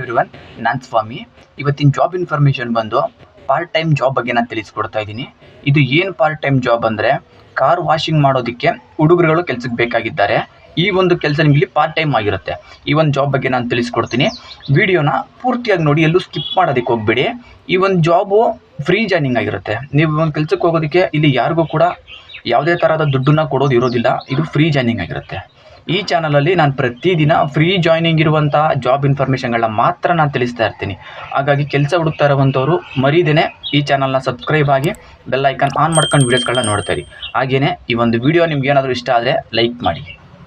Everyone ನಾನು ಸ್ವಾಮಿ. ಇವತ್ತಿನ job information ಬಂದು ಪಾರ್ಟ್ ಟೈಮ್ ಜಾಬ್ ಬಗ್ಗೆ ನಾನು ತಿಳಿಸ್ಕೊಡ್ತಾ ಇದ್ದೀನಿ. ಇದು ಏನು ಪಾರ್ಟ್ ಟೈಮ್ ಜಾಬ್ ಅಂದರೆ ಕಾರ್ ವಾಷಿಂಗ್ ಮಾಡೋದಕ್ಕೆ ಹುಡುಗರುಗಳು ಕೆಲಸಕ್ಕೆ ಬೇಕಾಗಿದ್ದಾರೆ. ಈ ಒಂದು ಕೆಲಸ ನಿಮಗೆ ಪಾರ್ಟ್ ಟೈಮ್ ಆಗಿರುತ್ತೆ. ಈ ಒಂದು ಜಾಬ್ ಬಗ್ಗೆ ನಾನು ತಿಳಿಸ್ಕೊಡ್ತೀನಿ. ವಿಡಿಯೋನ ಪೂರ್ತಿಯಾಗಿ ನೋಡಿ, ಎಲ್ಲೂ ಸ್ಕಿಪ್ ಮಾಡೋದಕ್ಕೆ ಹೋಗ್ಬೇಡಿ. ಈ ಒಂದು ಜಾಬು ಫ್ರೀ ಜಾಯ್ನಿಂಗ್ ಆಗಿರುತ್ತೆ. ನೀವು ಒಂದು ಕೆಲಸಕ್ಕೆ ಹೋಗೋದಕ್ಕೆ ಇಲ್ಲಿ ಯಾರಿಗೂ ಕೂಡ ಯಾವುದೇ ಥರದ ದುಡ್ಡನ್ನ ಕೊಡೋದು ಇರೋದಿಲ್ಲ. ಇದು ಫ್ರೀ ಜಾಯ್ನಿಂಗ್ ಆಗಿರುತ್ತೆ. ಈ ಚಾನಲಲ್ಲಿ ನಾನು ಪ್ರತಿದಿನ ಫ್ರೀ ಜಾಯ್ನಿಂಗ್ ಇರುವಂತಹ ಜಾಬ್ ಇನ್ಫಾರ್ಮೇಷನ್ಗಳನ್ನ ಮಾತ್ರ ನಾನು ತಿಳಿಸ್ತಾ ಇರ್ತೀನಿ. ಹಾಗಾಗಿ ಕೆಲಸ ಹುಡುಕ್ತಾ ಇರುವಂಥವ್ರು ಮರೀದೇನೆ ಈ ಚಾನಲ್ನ ಸಬ್ಸ್ಕ್ರೈಬ್ ಆಗಿ ಬೆಲ್ ಐಕಾನ್ ಆನ್ ಮಾಡ್ಕೊಂಡು ವೀಡಿಯೋಸ್ಗಳನ್ನ ನೋಡ್ತಾ ಇರಿ. ಹಾಗೆಯೇ ಈ ಒಂದು ವಿಡಿಯೋ ನಿಮ್ಗೆ ಏನಾದರೂ ಇಷ್ಟ ಆದರೆ ಲೈಕ್ ಮಾಡಿ.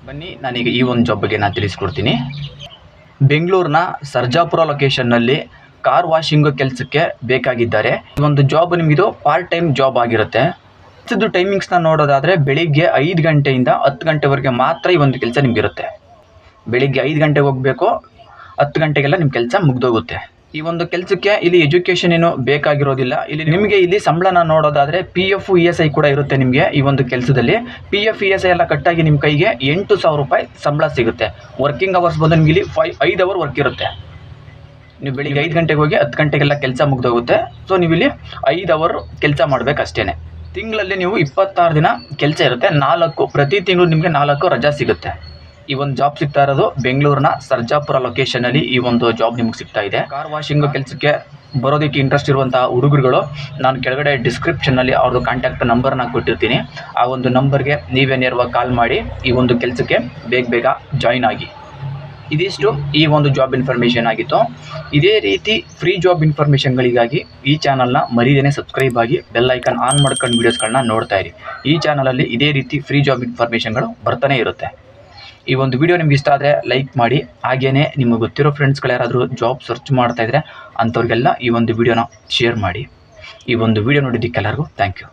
ಬನ್ನಿ, ನಾನೀಗ ಈ ಒಂದು ಜಾಬ್ ಬಗ್ಗೆ ನಾನು ತಿಳಿಸ್ಕೊಡ್ತೀನಿ. ಬೆಂಗಳೂರಿನ ಸರ್ಜಾಪುರ ಲೊಕೇಶನ್ನಲ್ಲಿ ಕಾರ್ ವಾಷಿಂಗ್ ಕೆಲಸಕ್ಕೆ ಬೇಕಾಗಿದ್ದಾರೆ. ಈ ಒಂದು ಜಾಬ್ ನಿಮಗಿದು ಪಾರ್ಟ್ ಟೈಮ್ ಜಾಬ್ ಆಗಿರುತ್ತೆ. ಕೆಲಸದ ಟೈಮಿಂಗ್ಸ್ನ ನೋಡೋದಾದರೆ ಬೆಳಿಗ್ಗೆ ಐದು ಗಂಟೆಯಿಂದ ಹತ್ತು ಗಂಟೆವರೆಗೆ ಮಾತ್ರ ಈ ಒಂದು ಕೆಲಸ ನಿಮಗಿರುತ್ತೆ. ಬೆಳಿಗ್ಗೆ ಐದು ಗಂಟೆಗೆ ಹೋಗಬೇಕು, ಹತ್ತು ಗಂಟೆಗೆಲ್ಲ ನಿಮ್ಮ ಕೆಲಸ ಮುಗ್ದೋಗುತ್ತೆ. ಈ ಒಂದು ಕೆಲಸಕ್ಕೆ ಇಲ್ಲಿ ಎಜುಕೇಷನ್ ಏನು ಬೇಕಾಗಿರೋದಿಲ್ಲ. ಇಲ್ಲಿ ನಿಮಗೆ ಇಲ್ಲಿ ಸಂಬಳನ ನೋಡೋದಾದರೆ P F E S I ಕೂಡ ಇರುತ್ತೆ ನಿಮಗೆ ಈ ಒಂದು ಕೆಲಸದಲ್ಲಿ. P F E S I ಎಲ್ಲ ಕಟ್ಟಾಗಿ ನಿಮ್ಮ ಕೈಗೆ ಎಂಟು ಸಾವಿರ ರೂಪಾಯಿ ಸಂಬಳ ಸಿಗುತ್ತೆ. ವರ್ಕಿಂಗ್ ಅವರ್ಸ್ ಬಂದು ನಿಮಗೆ ಇಲ್ಲಿ ಫೈ ಐದು ಅವರ್ ವರ್ಕ್ ಇರುತ್ತೆ. ನೀವು ಬೆಳಿಗ್ಗೆ ಐದು ಗಂಟೆಗೆ ಹೋಗಿ ಹತ್ತು ಗಂಟೆಗೆಲ್ಲ ಕೆಲಸ ಮುಗ್ದೋಗುತ್ತೆ. ಸೊ ನೀವು ಇಲ್ಲಿ ಐದು ಅವರ್ ಕೆಲಸ ಮಾಡಬೇಕಷ್ಟೇ ತಿಂಗಳಲ್ಲಿ ನೀವು ಇಪ್ಪತ್ತಾರು ದಿನ ಕೆಲಸ ಇರುತ್ತೆ. ನಾಲ್ಕು ಪ್ರತಿ ತಿಂಗಳು ನಿಮಗೆ ನಾಲ್ಕು ರಜಾ ಸಿಗುತ್ತೆ. ಈ ಒಂದು ಜಾಬ್ ಸಿಗ್ತಾ ಇರೋದು ಬೆಂಗಳೂರಿನ ಸರ್ಜಾಪುರ ಲೊಕೇಶನಲ್ಲಿ ಈ ಒಂದು ಜಾಬ್ ನಿಮಗೆ ಸಿಗ್ತಾ ಇದೆ. ಕಾರ್ ವಾಷಿಂಗ್ ಕೆಲಸಕ್ಕೆ ಬರೋದಕ್ಕೆ ಇಂಟ್ರೆಸ್ಟ್ ಇರುವಂತಹ ಹುಡುಗರುಗಳು ನಾನು ಕೆಳಗಡೆ ಡಿಸ್ಕ್ರಿಪ್ಷನ್ನಲ್ಲಿ ಅವ್ರದ್ದು ಕಾಂಟ್ಯಾಕ್ಟ್ ನಂಬರ್ನ ಕೊಟ್ಟಿರ್ತೀನಿ. ಆ ಒಂದು ನಂಬರ್ಗೆ ನೀವೇ ನೇರವಾಗಿ ಕಾಲ್ ಮಾಡಿ ಈ ಒಂದು ಕೆಲಸಕ್ಕೆ ಬೇಗ ಬೇಗ ಜಾಯ್ನ್ ಆಗಿ. ಇದಿಷ್ಟು ಈ ಒಂದು ಜಾಬ್ ಇನ್ಫಾರ್ಮೇಷನ್ ಆಗಿತ್ತು. ಇದೇ ರೀತಿ ಫ್ರೀ ಜಾಬ್ ಇನ್ಫಾರ್ಮೇಷನ್ಗಳಿಗಾಗಿ ಈ ಚಾನಲ್ನ ಮರೀದೇನೆ ಸಬ್ಸ್ಕ್ರೈಬ್ ಆಗಿ ಬೆಲ್ ಐಕಾನ್ ಆನ್ ಮಾಡ್ಕೊಂಡು ವೀಡಿಯೋಸ್ಗಳನ್ನ ನೋಡ್ತಾ ಇರಿ. ಈ ಚಾನಲಲ್ಲಿ ಇದೇ ರೀತಿ ಫ್ರೀ ಜಾಬ್ ಇನ್ಫಾರ್ಮೇಷನ್ಗಳು ಬರ್ತಾನೆ ಇರುತ್ತೆ. ಈ ಒಂದು ವಿಡಿಯೋ ನಿಮ್ಗೆ ಇಷ್ಟ ಆದರೆ ಲೈಕ್ ಮಾಡಿ. ಹಾಗೆಯೇ ನಿಮಗೆ ಗೊತ್ತಿರೋ ಫ್ರೆಂಡ್ಸ್ಗಳು ಯಾರಾದರೂ ಜಾಬ್ ಸರ್ಚ್ ಮಾಡ್ತಾ ಇದ್ದರೆ ಅಂಥವ್ರಿಗೆಲ್ಲ ಈ ಒಂದು ವಿಡಿಯೋನ ಶೇರ್ ಮಾಡಿ. ಈ ಒಂದು ವಿಡಿಯೋ ನೋಡಿದ್ದಕ್ಕೆಲ್ಲರಿಗೂ ಥ್ಯಾಂಕ್ ಯು